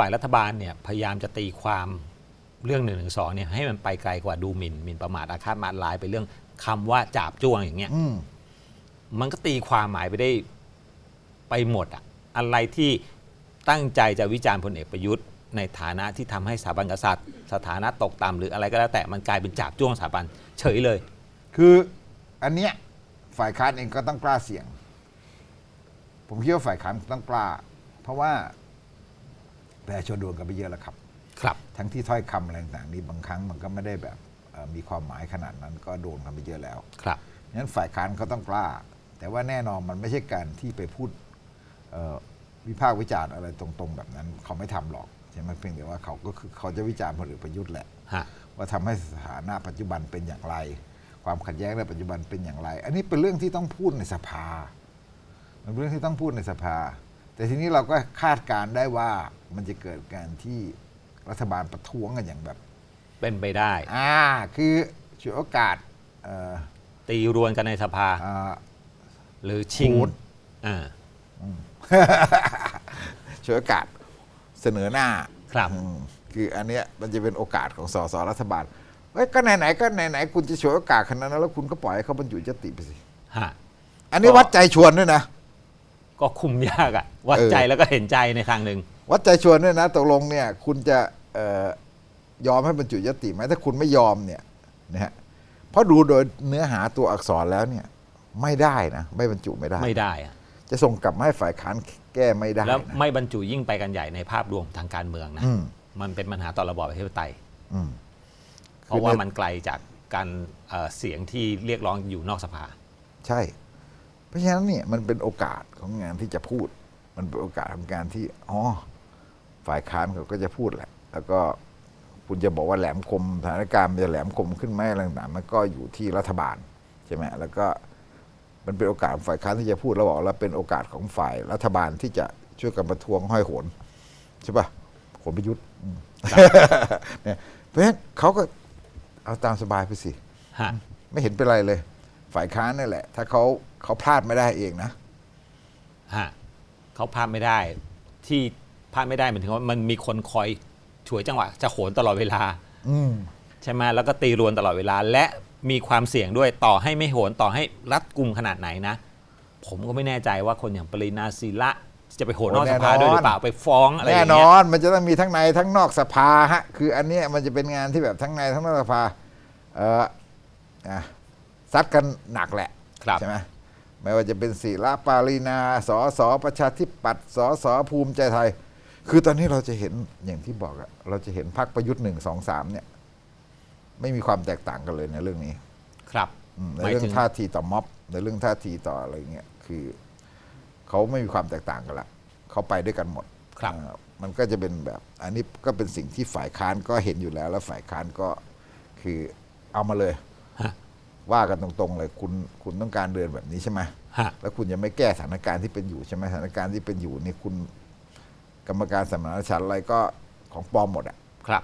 ฝ่ายรัฐบาลเนี่ยพยายามจะตีความเรื่องหนึ่งหนึ่งสองเนี่ยให้มันไปไกลกว่าดูหมิ่นหมิ่นประมาทอาฆาตมาตร้ายไปเรื่องคำว่าจาบจ้วงอย่างเงี้ยอืม มันก็ตีความหมายไปได้ไปหมดอะอะไรที่ตั้งใจจะวิจารณ์พลเอกประยุทธ์ ในฐานะที่ทำให้สถาบันกษัตริย์ สถานะตกต่ำหรืออะไรก็แล้วแต่มันกลายเป็นจาบจ้วงสถาบันเฉยเลย คืออันเนี้ยฝ่ายค้านเองก็ต้องกล้าเสี่ยง ผมคิดว่าฝ่ายค้านต้องกล้า เพราะว่า ประชาชนโดนกันไปเยอะแล้วครับ ครับ ทั้งที่ถ้อยคำอะไรต่างๆนี้บางครั้งมันก็ไม่ได้แบบเอ่อมีความหมายขนาดนั้นก็โดนกันไปเยอะแล้ว ครับ งั้นฝ่ายค้านเขาต้องกล้า แต่ว่าแน่นอนมันไม่ใช่การที่ไปพูดเอ่อวิพากษ์วิจารณ์อะไรตรงๆ แบบนั้น เขาไม่ทำหรอกใช่ไหมเพียงแต่ว่าเขาก็คือเขาจะวิจารณ์พลเอกประยุทธ์แหละ ฮะ ว่าทำให้สถานะปัจจุบันเป็นอย่างไร ความขัดแย้งในปัจจุบันเป็นอย่างไร อันนี้เป็นเรื่องที่ต้องพูดในสภามันเป็นเรื่องที่ต้องพูดในสภา แต่ทีนี้เราก็คาดการณ์ได้ว่ามันจะเกิดการที่รัฐบาลประท้วงกันอย่างแบบ เป็นไปได้ อ่า คือฉวยโอกาสเอ่อตีรวนกันในสภา อ่า หรือชิงขูด อ่า ฉวยโอกาสเสนอหน้าครับ อืมคืออันเนี้ยมันจะเป็นโอกาสของสสรัฐบาลเอ้ยก็ไหนๆก็ไหนๆคุณจะฉวยโอกาสขนาดนั้นแล้วคุณก็ปล่อยให้เขาบรรจุยติไปสิ ฮะ อันนี้ก็วัดใจชวนด้วยนะ ก็คุมยากอะวัดเออใจแล้วก็เห็นใจในทางหนึ่งวัดใจชวนด้วยนะตกลงเนี่ยคุณจะเอ่อยอมให้บรรจุยติไหมถ้าคุณไม่ยอมเนี่ยนะฮะเพราะดูโดยเนื้อหาตัวอักษรแล้วเนี่ยไม่ได้นะไม่บรรจุไม่ได้ไม่ได้อะจะส่งกลับมาให้ฝ่ายค้านแก้ไม่ได้แล้วนะไม่บรรจุยิ่งไปกันใหญ่ในภาพรวมทางการเมืองนะอืมมันเป็นปัญหาต่อระบอบประชาธิปไตยอืมเพราะว่าคือในมันไกลจากการเอ่อเสียงที่เรียกร้องอยู่นอกสภา ใช่ เพราะฉะนั้นเนี่ยมันเป็นโอกาสของงานที่จะพูด มันเป็นโอกาสของการที่อ๋อฝ่ายค้านเขาก็จะพูดแหละ แล้วก็คุณจะบอกว่าแหลมคมสถานการณ์มันจะแหลมคมขึ้นไหมอะไรต่างๆมันก็อยู่ที่รัฐบาลใช่ไหมแล้วก็มันเป็นโอกาสของฝ่ายค้านที่จะพูดแล้วบอกแล้วเป็นโอกาสของฝ่ายรัฐบาลที่จะช่วยกันประท้วงห้อยโหนใช่ปะโหนประยุทธ์อืมเนี่ยเพราะฉะนั้นเขาก็เอาตามสบายไปสิฮะไม่เห็นเป็นไรเลย ฝ่ายค้านนี่แหละ ถ้าเขา เขาพลาดไม่ได้เองนะฮะเขาพลาดไม่ได้ ที่พลาดไม่ได้หมายถึงว่ามันมีคนคอยฉวยจังหวะ จะโขนตลอดเวลา อืมใช่ไหมแล้วก็ตีรวนตลอดเวลา และมีความเสี่ยงด้วยต่อให้ไม่โหนต่อให้รัดกลุ่มขนาดไหนนะ ผมก็ไม่แน่ใจว่าคนอย่างปรินาศิละจะไปโหนนอกสภาด้วยหรือเปล่าไปฟ้องอะไรอแน่ย่างนเงี้อยนมันจะต้องมีทั้งในทั้งนอกสภาฮะคืออันเนี้ยมันจะเป็นงานที่แบบทั้งในทั้งนอกสภา เอออะซัดกันหนักแหละ ครับ ใช่ไหม ไม่ว่าจะเป็นศิระปารีนาสอสอประชาธิปัตย์สอสอภูมิใจไทย คือตอนนี้เราจะเห็นอย่างที่บอกอะเราจะเห็นพรรคประยุทธ์หนึ่งสองสามเนี่ย ไม่มีความแตกต่างกันเลยในเรื่องนี้ ครับอืมในหมายเรื่อถึงงท่าทีต่อม็อบ ในเรื่องท่าทีต่ออะไรเงี้ยคือเขาไม่มีความแตกต่างกันละเขาไปด้วยกันหมดครับอ่ามันก็จะเป็นแบบอันนี้ก็เป็นสิ่งที่ฝ่ายค้านก็เห็นอยู่แล้ว แล้วฝ่ายค้านก็คือเอามาเลยฮะ ว่ากันตรงๆเลยคุณคุณต้องการเดินแบบนี้ใช่ไหมฮะ แล้วคุณยังไม่แก้สถานการณ์ที่เป็นอยู่ใช่ไหมสถานการณ์ที่เป็นอยู่นี่คุณ กรรมการสมานฉันท์อะไรก็ของปลอมหมดอะครับ